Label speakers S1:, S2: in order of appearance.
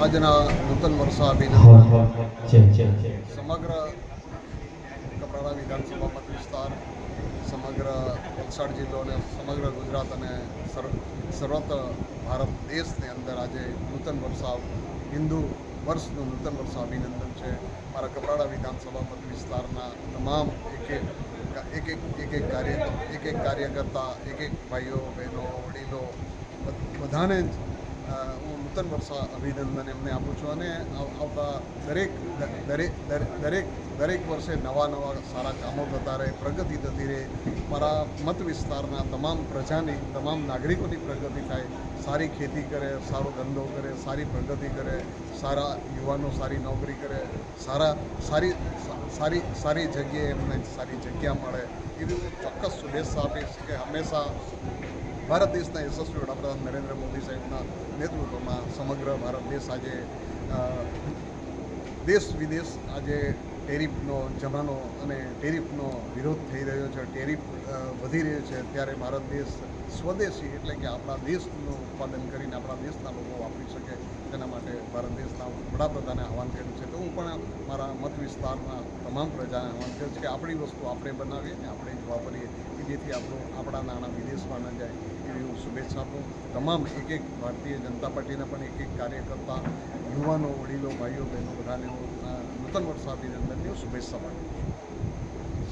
S1: આજના નૂતન વર્ષ અભિનંદન. સમગ્ર કપરાડા વિધાનસભા મત વિસ્તાર સમગ્ર વલસાડ જિલ્લો અને સમગ્ર ગુજરાત અને સર્વ સર્વત્ર ભારત દેશની અંદર આજે નૂતન વર્ષ હિન્દુ વર્ષનું નૂતન વર્ષ અભિનંદન છે. મારા કપરાડા વિધાનસભા મત વિસ્તારના તમામ એક એક એક એક એક કાર્ય એક એક કાર્યકર્તા એક એક ભાઈઓ બહેનો વડીલો બધાને જ નૂતન વર્ષ અભિનંદન એમને આપું છું. અને આવતા દરેક દરેક, દરેક- વર્ષે નવા નવા સારા કામો થતા રહે, પ્રગતિ થતી રહે. મારા મત વિસ્તારના તમામ પ્રજાની, તમામ નાગરિકોની પ્રગતિ થાય. સારી ખેતી કરે, સારો ધંધો કરે, સારી પ્રગતિ કરે, સારા યુવાનો, સારી નોકરી કરે, સારા, સારી સારી સારી જગ્યાએ એમને સારી જગ્યા મળે. એવી હું ચોક્કસ શુભેચ્છા આપીશ કે હંમેશા ભારત દેશના યશસ્વી વડાપ્રધાન નરેન્દ્ર મોદી સાહેબના નેતૃત્વમાં સમગ્ર ભારત દેશ આજે દેશ વિદેશ આજે ટેરિફનો જમાનો અને ટેરિફનો વિરોધ થઈ રહ્યો છે, ટેરિફ વધી રહ્યો છે, ત્યારે ભારત દેશ સ્વદેશી એટલે કે આપણા દેશનું ઉત્પાદન કરીને આપણા દેશના લોકો વાપરી શકે તેના માટે ભારત દેશના વડાપ્રધાને આહવાન કર્યું છે. તો હું પણ મારા મત વિસ્તારના તમામ પ્રજાને આહવાન કર્યું છે કે આપણી વસ્તુ આપણે બનાવીએ અને આપણે જ વાપરીએ કે જેથી આપણું, આપણા નાણાં વિદેશમાં ન જાય એવી હું શુભેચ્છા આપું. તમામ એક એક ભારતીય જનતા પાર્ટીના પણ એક એક કાર્યકર્તા, યુવાનો, વડીલો, ભાઈઓ, બહેનો બધાને હું નૂતન વર્ષ meu subestimado.